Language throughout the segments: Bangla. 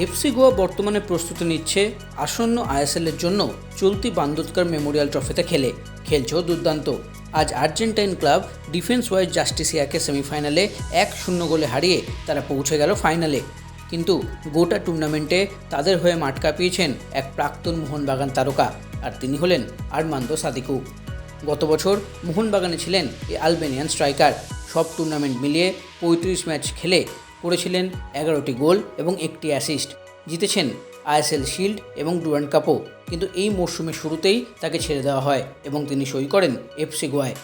এফসি গোয়া বর্তমানে প্রস্তুতি নিচ্ছে আসন্ন আইএসএলের জন্য চলতি বান্দোদকার মেমোরিয়াল ট্রফিতে খেলে। খেলছেও দুর্দান্ত। আজ আর্জেন্টাইন ক্লাব ডিফেন্স ওয়াইজ জাস্টিসিয়াকে সেমিফাইনালে এক শূন্য গোলে হারিয়ে তারা পৌঁছে গেল ফাইনালে। কিন্তু গোটা টুর্নামেন্টে তাদের হয়ে মাঠ কাঁপিয়েছেন এক প্রাক্তন মোহনবাগান তারকা, আর তিনি হলেন আরমান্দো সাদিকু। গত বছর মোহনবাগানে ছিলেন এই আলবেনিয়ান স্ট্রাইকার। সব টুর্নামেন্ট মিলিয়ে পঁয়ত্রিশ ম্যাচ খেলে করেছিলেন এগারোটি গোল এবং একটি অ্যাসিস্ট জিতেছেন আইএসএল শিল্ড এবং ডুরান্ড কাপও। কিন্তু এই মরশুমের শুরুতেই তাকে ছেড়ে দেওয়া হয় এবং তিনি সই করেন এফসি গোয়ায়।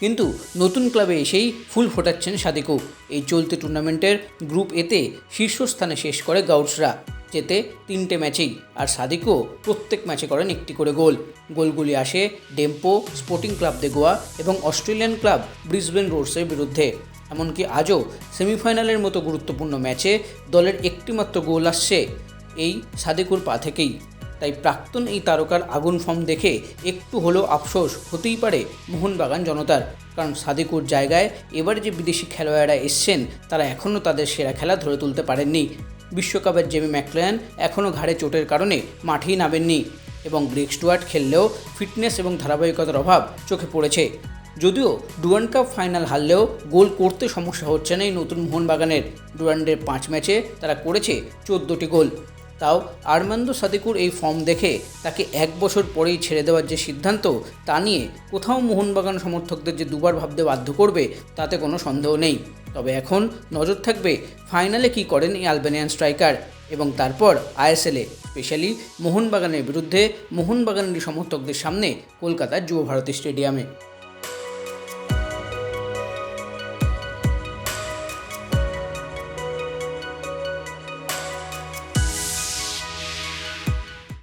কিন্তু নতুন ক্লাবে এসেই ফুল ফোটাচ্ছেন সাদিকু এই চলতি টুর্নামেন্টের গ্রুপ এতে শীর্ষস্থানে শেষ করে গাউটসরা, যেতে তিনটে ম্যাচেই। আর সাদিকও প্রত্যেক ম্যাচে করেন একটি করে গোল। গোলগুলি আসে Dempo, sporting club de Goa এবং অস্ট্রেলিয়ান ক্লাব ব্রিসবেন রোডসের বিরুদ্ধে। এমনকি আজও সেমিফাইনালের মতো গুরুত্বপূর্ণ ম্যাচে দলের একটিমাত্র গোল আসছে এই সাদেকুর পা থেকেই। তাই প্রাক্তন এই তারকার আগুন ফর্ম দেখে একটু হলেও আফসোস হতেই পারে মোহনবাগান জনতার। কারণ সাদিকুর জায়গায় এবার যে বিদেশি খেলোয়াড়রা এসছেন, তারা এখনও তাদের সেরা খেলা ধরে তুলতে পারেননি। বিশ্বকাপের জেমি ম্যাকলেন এখনও ঘাড়ে চোটের কারণে মাঠেই নামেননি এবং গ্রেক স্টুয়ার্ট খেললেও ফিটনেস এবং ধারাবাহিকতার অভাব চোখে পড়েছে। যদিও ডুয়ান কাপ ফাইনাল হারলেও গোল করতে সমস্যা হচ্ছে না এই নতুন মোহনবাগানের। ডুয়ান্ডের পাঁচ ম্যাচে তারা করেছে চোদ্দোটি গোল। তাও আরমান্দো সাদিকুর এই ফর্ম দেখে তাকে এক বছর পরেই ছেড়ে দেওয়ার যে সিদ্ধান্ত, তা নিয়ে কোথাও মোহনবাগান সমর্থকদের যে দুবার ভাবতে বাধ্য করবে, তাতে কোনো সন্দেহ নেই। তবে এখন নজর থাকবে ফাইনালে কি করেন এই আলবেনিয়ান স্ট্রাইকার এবং তারপর আইএসএলে স্পেশালি মোহনবাগানের বিরুদ্ধে মোহনবাগানের সমর্থকদের সামনে কলকাতার যুব ভারতী স্টেডিয়ামে।